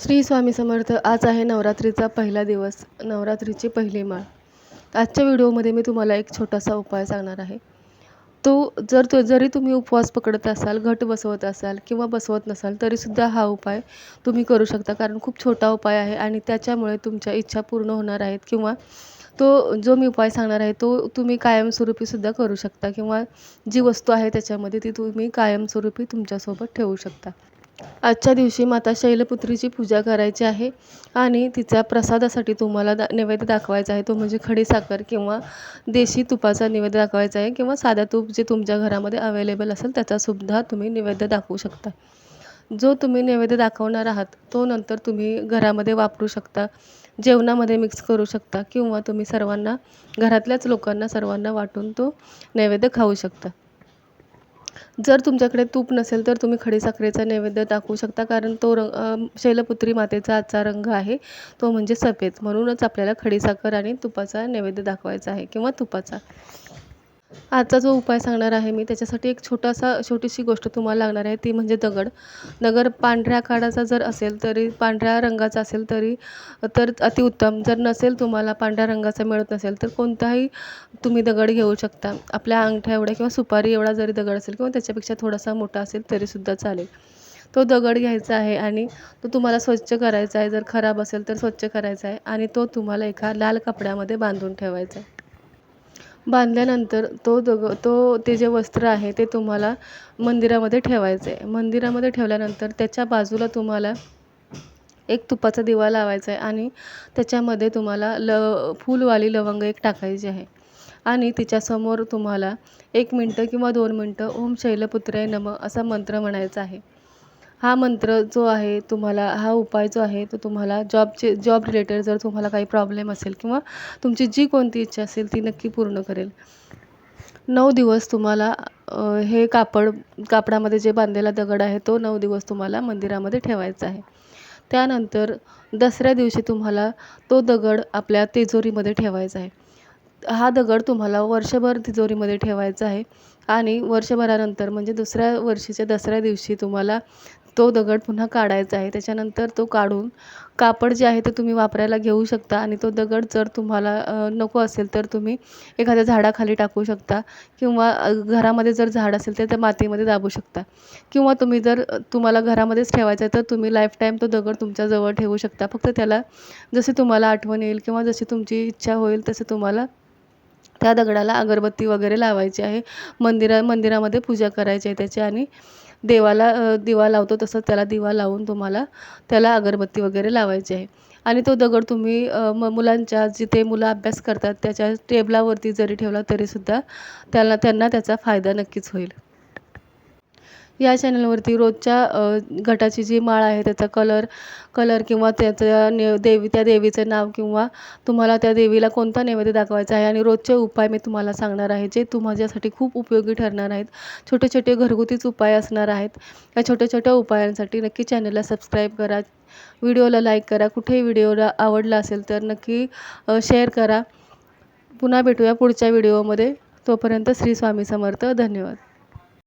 श्री स्वामी समर्थ आज आहे नवरात्रीचा पहिला दिवस नवरात्रीची पहिली माळ. आजच्या व्हिडिओमध्ये मी तुम्हाला एक छोटासा उपाय सांगणार आहे. तो जर तो जरी तुम्ही उपवास पकडत असाल घट बसवत असाल किंवा बसवत नसाल तरीसुद्धा हा उपाय तुम्ही करू शकता. कारण खूप छोटा उपाय आहे आणि त्याच्यामुळे तुमच्या इच्छा पूर्ण होणार आहेत किंवा तो जो मी उपाय सांगणार आहे तो तुम्ही कायमस्वरूपीसुद्धा करू शकता किंवा जी वस्तू आहे त्याच्यामध्ये ती तुम्ही कायमस्वरूपी तुमच्यासोबत ठेवू शकता. आजच्या दिवशी माता शैलपुत्रीची पूजा करायची आहे आणि तिच्या प्रसादासाठी तुम्हाला दा नैवेद्य दाखवायचा आहे. तो म्हणजे खडीसाखर किंवा देशी तुपाचा नैवेद्य दाखवायचा आहे किंवा साधा तूप जे तुमच्या घरामध्ये अवेलेबल असेल त्याचासुद्धा तुम्ही नैवेद्य दाखवू शकता. जो तुम्ही नैवेद्य दाखवणार आहात तो नंतर तुम्ही घरामध्ये वापरू शकता जेवणामध्ये मिक्स करू शकता किंवा तुम्ही सर्वांना घरातल्याच लोकांना सर्वांना वाटून तो नैवेद्य खाऊ शकता. जर तुमच्याकडे तूप नसेल तर तुम्ही खडीसाखरेचा नैवेद्य दाखवू शकता कारण तो रंग शैलपुत्री मातेचा आजचा रंग आहे. तो म्हणजे सफेद. म्हणूनच आपल्याला खडीसाखर आणि तुपाचा नैवेद्य दाखवायचा आहे किंवा तुपाचा. आजचा जो उपाय सांगणार आहे मी त्याच्यासाठी एक छोटासा छोटीशी गोष्ट तुम्हाला लागणार आहे ती म्हणजे दगड. दगड पांढऱ्या काळाचा जर असेल तरी पांढऱ्या रंगाचा असेल तरी तर अतिउत्तम. जर नसेल तुम्हाला पांढऱ्या रंगाचा मिळत नसेल तर कोणताही तुम्ही दगड घेऊ शकता. आपल्या अंगठ्या एवढ्या किंवा सुपारी एवढा जरी दगड असेल किंवा त्याच्यापेक्षा थोडासा मोठा असेल तरीसुद्धा चालेल. तो दगड घ्यायचा आहे आणि तो तुम्हाला स्वच्छ करायचा आहे. जर खराब असेल तर स्वच्छ करायचा आहे आणि तो तुम्हाला एका लाल कपड्यामध्ये बांधून ठेवायचा आहे. बांधल्यानंतर तो दग तो ते जे वस्त्र आहे ते तुम्हाला मंदिरामध्ये ठेवायचं आहे मंदिरामध्ये ठेवल्यानंतर त्याच्या बाजूला तुम्हाला एक तुपाचा दिवा लावायचा आहे आणि त्याच्यामध्ये तुम्हाला ल फुलवाली लवंग एक टाकायची आहे. आणि तिच्यासमोर तुम्हाला एक मिनटं किंवा दोन मिनटं ओम शैलपुत्राय नमः असा मंत्र म्हणायचा आहे. हा मंत्र जो आहे तुम्हाला हा उपाय जो आहे तो तुम्हाला जॉबचे जॉब रिलेटेड जर तुम्हाला काही प्रॉब्लेम असेल किंवा तुमची जी कोणती इच्छा असेल ती नक्की पूर्ण करेल. नऊ दिवस तुम्हाला हे कापड कापडामध्ये जे बांधलेला दगड आहे तो नऊ दिवस तुम्हाला मंदिरामध्ये ठेवायचा आहे. त्यानंतर दसऱ्या दिवशी तुम्हाला तो दगड आपल्या तिजोरीमध्ये ठेवायचा आहे. हा दगड तुम्हाला वर्षभर तिजोरीमध्ये ठेवायचा आहे आणि वर्षभरानंतर म्हणजे दुसऱ्या वर्षीच्या दसऱ्या दिवशी तुम्हाला तो दगड पुन्हा काढायचा आहे. त्याच्यानंतर तो काढून कापड जे आहे ते तुम्ही वापरायला घेऊ शकता आणि तो दगड जर तुम्हाला नको असेल तर तुम्ही एखाद्या झाडाखाली टाकू शकता किंवा घरामध्ये जर झाड असेल तर त्या मातीमध्ये दाबू शकता. किंवा तुम्ही जर तुम्हाला घरामध्येच ठेवायचं आहे तर तुम्ही लाईफटाईम तो दगड तुमच्याजवळ ठेवू शकता. फक्त त्याला जसे तुम्हाला आठवण येईल किंवा जशी तुमची इच्छा होईल तसे तुम्हाला त्या दगडाला अगरबत्ती वगैरे लावायची आहे. मंदिरा मंदिरामध्ये पूजा करायची आहे त्याची आणि देवाला दिवा लावतो तसं त्याला दिवा लावून तुम्हाला त्याला अगरबत्ती वगैरे लावायची आहे. आणि तो दगड तुम्ही म मुलांच्या जिथे मुलं अभ्यास करतात त्याच्या टेबलावरती जरी ठेवला तरीसुद्धा त्याला त्यांना त्याचा फायदा नक्कीच होईल. या चॅनलवरती रोजच्या घटाची जी माळ आहे त्याचा कलर कलर किंवा त्याचं ने देवी त्या देवीचं नाव किंवा तुम्हाला त्या देवीला कोणता नैवेद्य दाखवायचा आहे आणि रोजचे उपाय मी तुम्हाला सांगणार आहे जे तुम्हाच्यासाठी खूप उपयोगी ठरणार आहेत. छोटे छोटे घरगुतीच उपाय असणार आहेत. या छोट्या छोट्या उपायांसाठी नक्की चॅनलला सबस्क्राईब करा. व्हिडिओला लाईक करा. कुठेही व्हिडिओला आवडला असेल तर नक्की शेअर करा. पुन्हा भेटूया पुढच्या व्हिडिओमध्ये तोपर्यंत श्री स्वामी समर्थ. धन्यवाद.